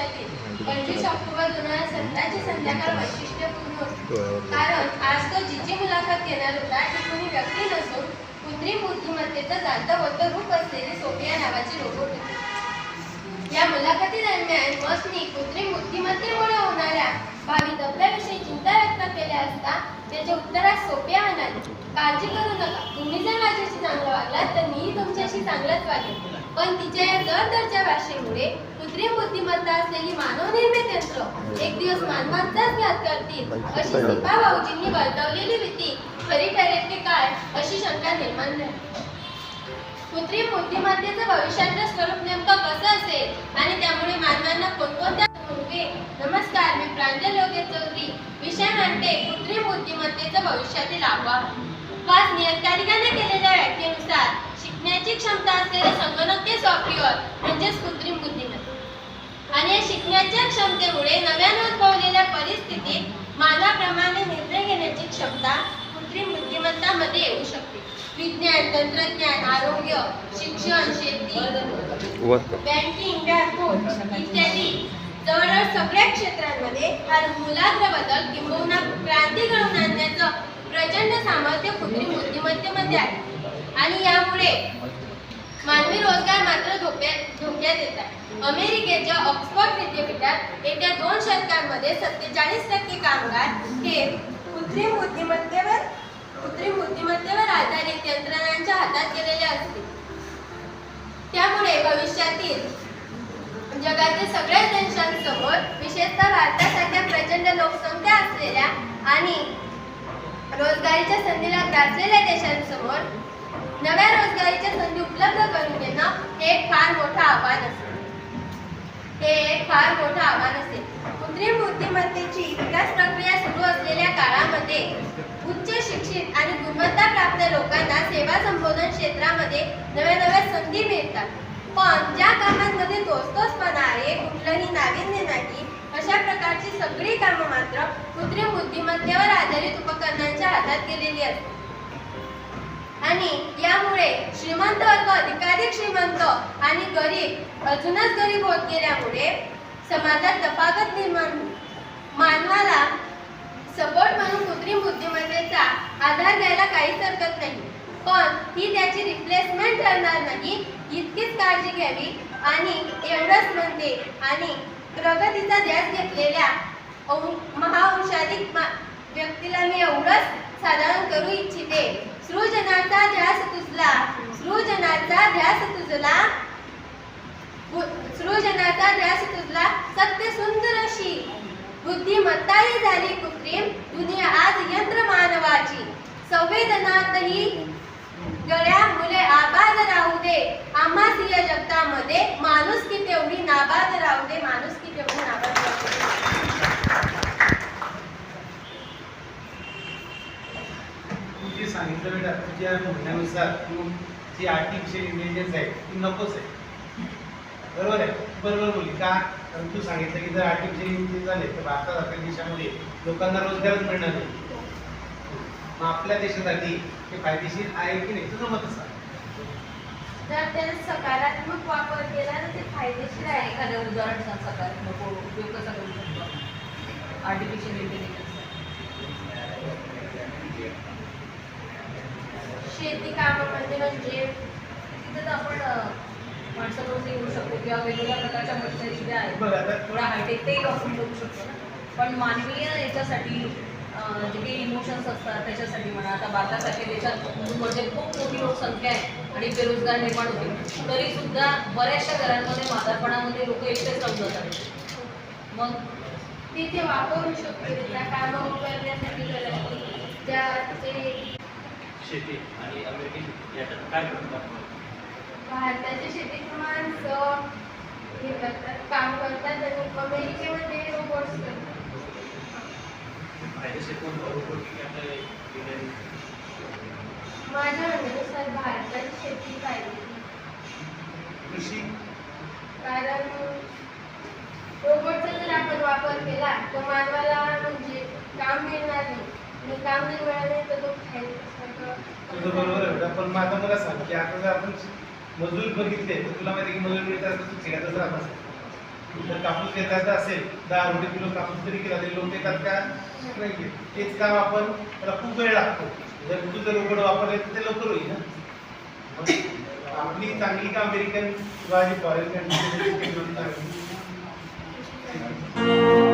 आयुष्यातील पंचवीस ऑक्टोबर दोन हजार सतराची संध्याकाळ वैशिष्ट्यपूर्ण होती. कारण आज तो जिची मुलाखत घेणार होता ती कोणी व्यक्ती नसून कृत्रिम बुद्धिमत्तेचं जातं होतं रूप असलेली सोफिया नावाची रोबोट होती. या मुलाखती दरम्यान मस्नी कृत्रिम बुद्धिमत्तेमुळे होणाऱ्या भावी धोक्याविषयी चिंता व्यक्त केल्या असता त्याच्या उत्तरात सोफिया म्हणाली काळजी करू नका. तुम्ही जर माझ्याशी चांगलं वागलात तर मीही तुमच्याशी चांगलंच वागेन. पण तिच्या या जर दरच्या भाषेमुळे कृत्रिम बुद्धिमत्ता असलेली मानवनिर्मित यंत्र एक दिवस मानवाचाच घात करतील. अशी सिपा भाऊजींनी वर्तवलेली भीती खरी ठरेल की काय अशी शंका निर्माण झाली. कृत्रिम बुद्धिमत्तेचं भविष्यातलं स्वरूप नेमकं कसं असेल आणि त्यामुळे मानवांना कोणकोणत्या नमस्कार मी प्रांजल योगेश चौधरी. विषय म्हणते कृत्रिम बुद्धिमत्तेचं भविष्यातील आव्हान. पाच नियतकालिकाने केलेल्या व्याख्येनुसार शिकण्याची क्षमता असलेले संगणकीय सॉफ्टवेअर म्हणजेच कृत्रिम बुद्धिमत्ता. आणि या शिकण्याच्या क्षमतेमुळे नव्याने उद्भवलेल्या परिस्थितीत मानवाप्रमाणे निर्णय घेण्याची क्षमता कृत्रिम बुद्धिमत्तामध्ये येऊ शकते. विज्ञान तंत्रज्ञान आरोग्य शिक्षण शेती बँकिंग व्यापार इत्यादी जवळजवळ सगळ्या क्षेत्रांमध्ये हा मुलाग्र बदल किंबहुना क्रांती घडवून आणण्याचं प्रचंड सामर्थ्य कृत्रिम बुद्धिमत्तेमध्ये आहे. आणि यामुळे मानवी रोजगार मात्र धोक्यात धोक्यात येत आहे. अमेरिकेच्या ऑक्सफोर्ड विद्यापीठात येत्या दोन शतकांमध्ये सत्तेचाळीस टक्के कामगार हे कृत्रिम बुद्धिमत्तेवर कृत्रिम बुद्धिमत्तेवर आधारित यंत्रणांच्या हातात गेलेले असते त्यामुळे भविष्यातील जगातील सगळ्याच देशांसमोर विशेषतः भारतासारख्या प्रचंड लोकसंख्या असलेल्या आणि रोजगारीच्या संधीला ग्रासलेल्या देशांसमोर नव्या रोजगारीच्या संधी उपलब्ध करून देणं हे एक फार मोठं आव्हान असते. फार मोठं आव्हान असेल. कृत्रिम बुद्धिमत्तेची विकास प्रक्रिया सुरू असलेल्या काळामध्ये उच्च शिक्षित आणि गुणवत्ता प्राप्त लोकांना सेवा संबोधन क्षेत्रामध्ये नव्या नव्या संधी मिळतात. पण ज्या कामांमध्ये तोचतोचपणा आहे कुठलंही नाविन्य नाही अशा प्रकारची सगळी कामं मात्र कृत्रिम बुद्धिमत्तेवर आधारित उपकरणांच्या हातात गेलेली असतात. आणि यामुळे श्रीमंत वर्ग अधिकाधिक श्रीमंत आणि गरीब अजूनच गरीब होत गेल्यामुळे समाजात तफावत निर्माण मानवाला सपोर्ट म्हणून कृत्रिम बुद्धिमत्तेचा आधार द्यायला काहीच हरकत नाही. पण ही त्याची रिप्लेसमेंट ठरणार नाही. इतकीच काळजी घ्यावी आणि एवढंच म्हणते आणि प्रगतीचा ध्यास घेतलेल्या औ- व्यक्तीला मी एवढंच साधारण करू इच्छिते. सृजनाचा ध्यास तुझला सृजनाचा ध्यास तुझला. सृजनाचा ध्यास सत्य सुंदर अशी. बुद्धिमत्ताही झाली कृत्रिम दुनिया आज यंत्र मानवाची संवेदनातही गळ्या मुले आबाद राहू दे. आम्हा जगतामध्ये माणूस की तेवढी नाबाद राहू दे. माणूस की तेवढी नाबाद राहू दे. जे सांगितलं बेटा तुझ्या म्हणण्यानुसार तू जी आर्टिफिशियल इंटेलिजन्स आहे ती नकोच आहे. बरोबर आहे? बरोबर बोलली. का? कारण तू सांगितलं की जर आर्टिफिशियल इंटेलिजन्स झाले तर भारतासारख्या देशामध्ये लोकांना रोजगारच मिळणार नाही. मग आपल्या देशासाठी हे फायदेशीर आहे की नाही तुझं मत सांग. जर त्याचा सकारात्मक वापर केला तर ते फायदेशीर आहे. एखाद्या उदाहरण सांग सकारात्मक उपयोग कसा करू शकतो? आर्टिफिशियल इंटेलिजन्स शेती कामामध्ये म्हणजे तिथं आपण माणसाकडून ते येऊ शकतो किंवा वेगवेगळ्या प्रकारच्या मशिनरी ज्या आहेत थोडा हायटेक तेही वापरून बघू शकतो ना. पण मानवीय याच्यासाठी जे काही इमोशन्स असतात त्याच्यासाठी म्हणा आता भारतासारख्या देशात म्हणजे खूप मोठी लोकसंख्या आहे आणि बेरोजगार निर्माण होते. तरी सुद्धा बऱ्याचशा घरांमध्ये म्हातारपणामध्ये लोक एकटेच राहून जातात मग तिथे वापरू शकतो. त्या कामं करण्यासाठी त्या ते शेती आणि काय करतात भारताच्या शेतीत माणसं हे करतात काम करतात आणि अमेरिकेमध्ये रोबोट्स करतात. माझ्या म्हणण्यानुसार भारताची शेती पाहिजे. कृषी? कारण रोबोटचा जर आपण वापर केला तर मानवाला म्हणजे काम मिळणार नाही. आणि काम नाही मिळाले तर तो बरोबर आहे पण आता मला सांग की आता जर आपण मजूर बघितले तर तुला माहिती की मजूर मिळतात तर राहत असेल जर कापूस घेतायचा असेल दहा रुपये किलो कापूस तरी केला तरी लोक देतात का? नाही घेत. तेच काम आपण त्याला खूप वेळ लागतो. जर तू जर रोकड वापरले तर ते लवकर होईल ना? आपली चांगली का अमेरिकन किंवा फॉरेन कंट्री